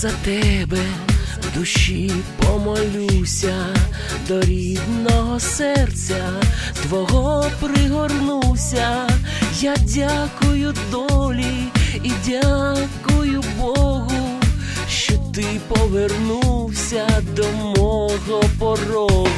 за тебе в душі помолюся, до рідного серця твого пригорнуся. Я дякую долі і дякую Богу, що ти повернувся до мого порогу.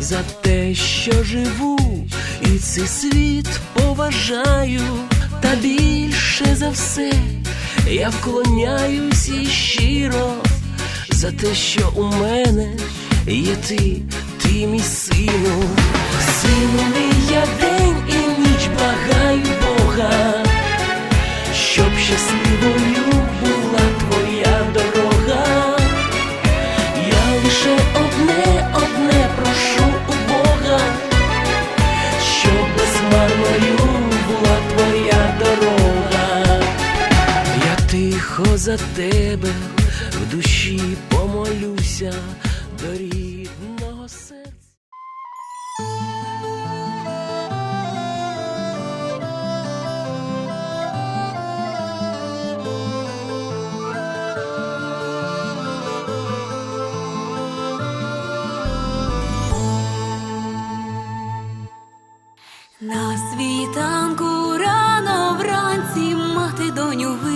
За те, що живу, і цей світ поважаю, та більше за все я вклоняюсь і щиро за те, що у мене є ти, ти мій сину, сину мій, за тебе в душі помолюся до рідного серця. На світанку рано вранці мати доню ви.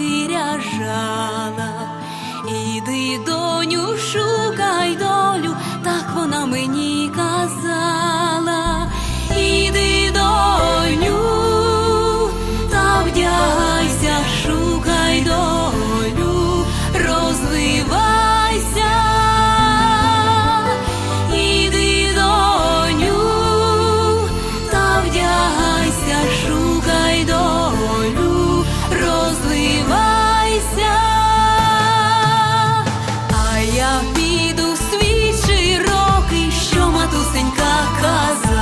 kahkaza